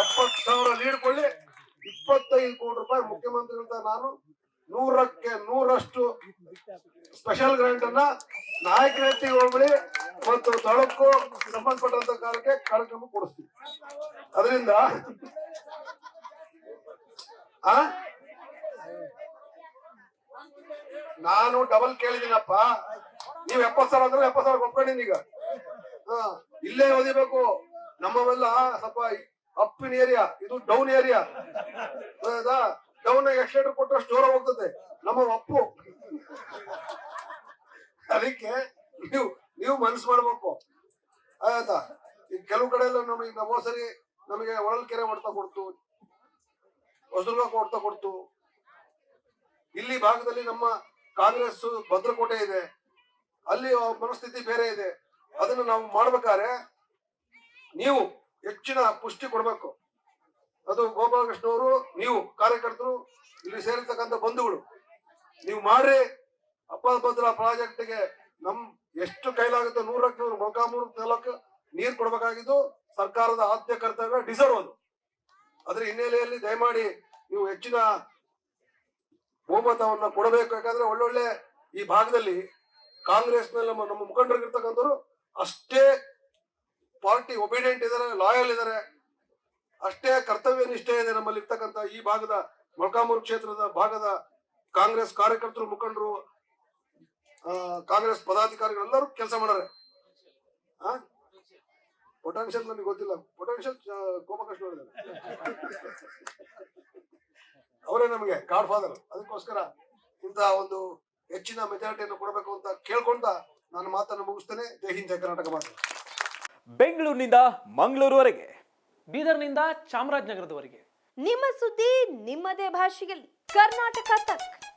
ಎಪ್ಪತ್ತು ಸಾವಿರ ನೀಡ್ಕೊಳ್ಳಿ ಇಪ್ಪತ್ತೈದು ಕೋಟಿ ರೂಪಾಯಿ ಮುಖ್ಯಮಂತ್ರಿಗಳಿಂದ ನಾನು ನೂರಕ್ಕೆ ನೂರಷ್ಟು ಸ್ಪೆಷಲ್ ಗ್ರಾಂಟ್ ಅನ್ನ ನಾಯಕನಹಟ್ಟಿ ಹೋಬಳಿ ಮತ್ತು ತಾಲೂಕು ಸಂಬಂಧಪಟ್ಟಂತ ಕಾರ್ಯಕ್ಕೆ ಕಾರ್ಯಕ್ರಮ ಕೊಡಿಸ್ತೀವಿ ಅದರಿಂದ ನಾನು ಡಬಲ್ ಕೇಳಿದ್ದೀನಪ್ಪ. ನೀವು ಎಪ್ಪತ್ ಸಾವಿರ ಅಂದ್ರೆ ಎಪ್ಪತ್ ಸಾವಿರ ಕೊಟ್ಕೊಂಡಿದ್ದೀನಿ ಈಗ. ಹಾ. ಇಲ್ಲೇ ಓದಿಬೇಕು. ನಮ್ಮವೆಲ್ಲ ಸ್ವಲ್ಪ ಅಪ್ಪಿನ ಏರಿಯಾ, ಇದು ಡೌನ್ ಏರಿಯಾ. ಡೌನ್ ಎಕ್ಸ್ಲೇಟರ್ ಕೊಟ್ಟಷ್ಟು ಜೋರ ಹೋಗ್ತದೆ. ನಮ್ಮ ಅಪ್ಪು. ಅದಕ್ಕೆ ನೀವು ನೀವು ಮನಸ್ಸು ಮಾಡ್ಬೇಕು. ಆಯ್ತಾ? ಈಗ ಕೆಲವು ಕಡೆ ಎಲ್ಲ ನಮಗೆ ಹೋದ್ ಸರಿ ನಮಗೆ ಒಳಲ್ಕೆರೆ ಹೊಡ್ತಾ ಕೊಡ್ತು. ಹೊಸದುರ್ಗ ಕೊಡ್ತಾ ಕೊಡ್ತು. ಇಲ್ಲಿ ಭಾಗದಲ್ಲಿ ನಮ್ಮ ಕಾಂಗ್ರೆಸ್ ಭದ್ರಕೋಟೆ ಇದೆ. ಅಲ್ಲಿ ಮನಸ್ಥಿತಿ ಬೇರೆ ಇದೆ. ಅದನ್ನು ನಾವು ಮಾಡ್ಬೇಕಾದ್ರೆ ನೀವು ಹೆಚ್ಚಿನ ಪುಷ್ಟಿ ಕೊಡಬೇಕು. ಅದು ಗೋಪಾಲಕೃಷ್ಣ ಅವರು ನೀವು ಕಾರ್ಯಕರ್ತರು, ಇಲ್ಲಿ ಸೇರಿರ್ತಕ್ಕಂಥ ಬಂಧುಗಳು, ನೀವು ಮಾಡ್ರಿ. ಅಪ್ಪಭದ್ರ ಪ್ರಾಜೆಕ್ಟ್ಗೆ ನಮ್ ಎಷ್ಟು ಕೈಲಾಗುತ್ತೆ ನೂರಕ್ಕೆ ನೂರು ಮೊಳಕಾಮೂರು ತಾಲೂಕು ನೀರು ಕೊಡಬೇಕಾಗಿದ್ದು ಸರ್ಕಾರದ ಆದ್ಯ ಕರ್ತವ್ಯ ಡಿಸರ್ವ್ ಅದು. ಅದ್ರ ಹಿನ್ನೆಲೆಯಲ್ಲಿ ದಯಮಾಡಿ ನೀವು ಹೆಚ್ಚಿನ ಬಹುಮತವನ್ನ ಕೊಡಬೇಕು. ಯಾಕಂದ್ರೆ ಒಳ್ಳೊಳ್ಳೆ ಈ ಭಾಗದಲ್ಲಿ ಕಾಂಗ್ರೆಸ್ನಲ್ಲಿ ನಮ್ಮ ನಮ್ಮ ಮುಖಂಡರಿರ್ತಕ್ಕಂಥವ್ರು ಅಷ್ಟೇ ಪಾರ್ಟಿ ಒಬಿಡಿಯಂಟ್ ಇದ್ದಾರೆ ಲಾಯಲ್ ಇದ್ದಾರೆ ಅಷ್ಟೇ ಕರ್ತವ್ಯ ನಿಷ್ಠೆ ಇದೆ ನಮ್ಮಲ್ಲಿ ಇರ್ತಕ್ಕಂಥ ಈ ಭಾಗದ ಮೊಳಕಾಮೂರು ಕ್ಷೇತ್ರದ ಭಾಗದ ಕಾಂಗ್ರೆಸ್ ಕಾರ್ಯಕರ್ತರು, ಮುಖಂಡರು ಕಾಂಗ್ರೆಸ್ ಪದಾಧಿಕಾರಿಗಳು ಎಲ್ಲರೂ ಕೆಲಸ ಮಾಡಾರೆ ಆ? ಪೊಟೆನ್ಶಿಯಲ್ ನನಗೆ ಗೊತ್ತಿಲ್ಲ. ಪೊಟೆನ್ಶಿಯಲ್ ಗೋಪಕೃಷ್ಣ ಅವರೇ ನಮಗೆ ಗಾಡ್ ಫಾದರ್ ಅದಕ್ಕೋಸ್ಕರ ಇಂತಹ ಒಂದು ಹೆಚ್ಚಿನ ಮೆಜಾರಿಟಿಯನ್ನು ಕೊಡಬೇಕು ಅಂತ ಕೇಳ್ಕೊಂಡ ನಾನು ಮಾತನ್ನು ಮುಗಿಸ್ತೇನೆ. ಜೈ ಹಿಂದ್ ಜೈ ಕರ್ನಾಟಕ ಮಾತು. ಬೆಂಗಳೂರಿನಿಂದ ಮಂಗಳೂರುವರೆಗೆ. ಬೀದರ್ನಿಂದ ಚಾಮರಾಜನಗರದವರೆಗೆ. ನಿಮ್ಮ ಸುದ್ದಿ ನಿಮ್ಮದೇ ಭಾಷೆಯಲ್ಲಿ. ಕರ್ನಾಟಕ ತಕ್.